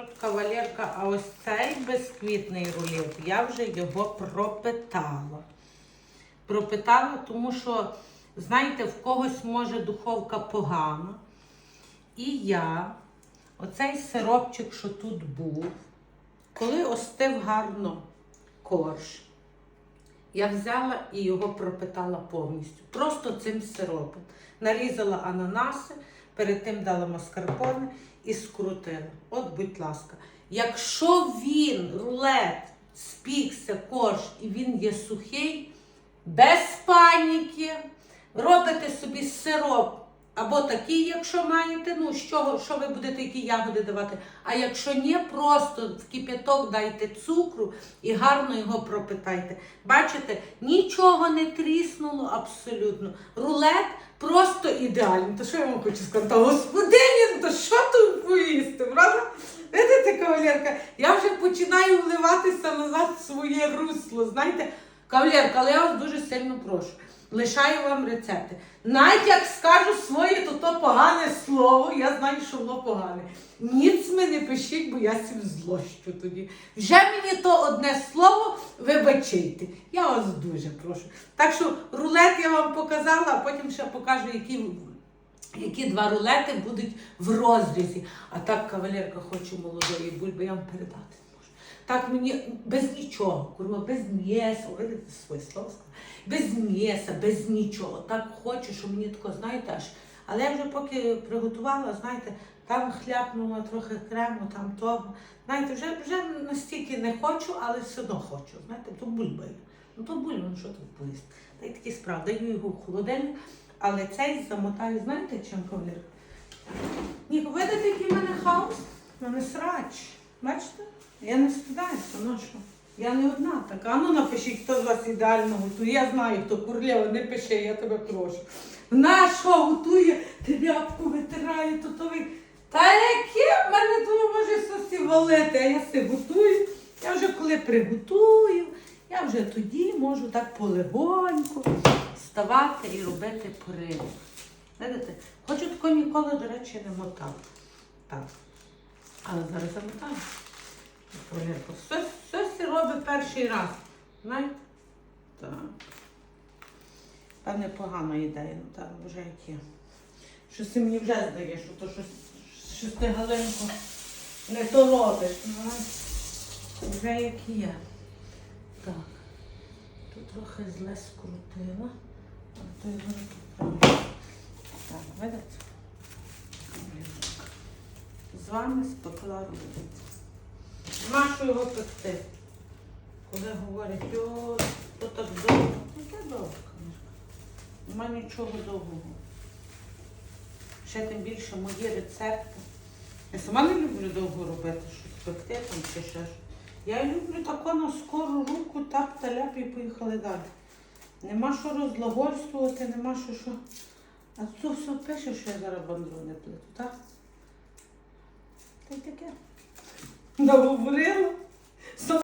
От кавалерка, а ось цей безквітний рулет, я вже його пропитала. Пропитала, тому що, знаєте, в когось може духовка погана. І я, оцей сиропчик, що тут був, коли остив гарно корж, я взяла і його пропитала повністю. Просто цим сиропом. Нарізала ананаси, перед тим дала маскарпоне і скрутила. От, будь ласка, якщо він, рулет, спікся, корж і він є сухий, без паніки, робите собі сироп. Або такий, якщо маєте, ну з чого, що ви будете які ягоди давати. А якщо ні, просто в кип'яток дайте цукру і гарно його пропитайте. Бачите, нічого не тріснуло абсолютно. Рулет просто ідеальний. То що я вам хочу сказати? Господині, то що тут поїсти? Правда? Видите, кавалерка, я вже починаю вливатися назад в своє русло. Знаєте, кавалерка, але я вас дуже сильно прошу. Лишаю вам рецепти. Навіть як скажу своє, то то погане слово, я знаю, що воно погане. Ніц ми не пишіть, бо я сім злощу тоді. Вже мені то одне слово вибачайте. Я вас дуже прошу. Так що рулет я вам показала, а потім ще покажу, які, які два рулети будуть в розрізі. А так кавалерка хоче молодої бульби, я вам передати. Так мені без нічого, курва, без м'яса, видите своє слово без м'яса, без нічого. Так хочу, що мені тако, знаєте, аж. Але я вже поки приготувала, знаєте, там хляпнула трохи крему, там того. Знаєте, вже, вже настільки не хочу, але все одно хочу. Знаєте, то бульба. є. Ну то бульба, ну що тут поїсти? Та й такі справи, даю його в холодильник, але цей замотаю, знаєте, чим ковлір? Ні, видите, який в мене хаос? В мене срач. Бачите? Я не стидаюся, ну що? Я не одна така. Ну напишіть, хто з вас ідеально готує. Я знаю, хто курлєва, не пиши, я тебе прошу. Вона що готує, тряпку витирає, то то ви. Та яке в мене тут може сосі валити, а я все готую. Я вже коли приготую, я вже тоді можу так полегоньку вставати і робити порив. Видите? Хочу тако ніколи, до речі, не мотав. Так. Але зараз замотаю. Все, все робить перший раз. Знаєте? Так. Та непогана ідея, ну так, вже як є. Щось ти мені вже здає, що то щось, щось ти Галинко не то робиш. Ну, вже як є. Так. Тут трохи зле скрутила. А то його правильно. Так, видите? З вами спекла робити. Нащо його пекти? Коли говорять, о, то так довго. Яке довго, звісно. Нема нічого довгого. Ще тим більше мої рецепти. Я сама не люблю довго робити, щось пекти там чи ще щось. Я люблю тако на скору руку, тап та ляп і поїхали далі. Нема що розлагольствувати, нема що що. А це все пише, що я зараз бандру не плету, так? Та й таке. Наговорила.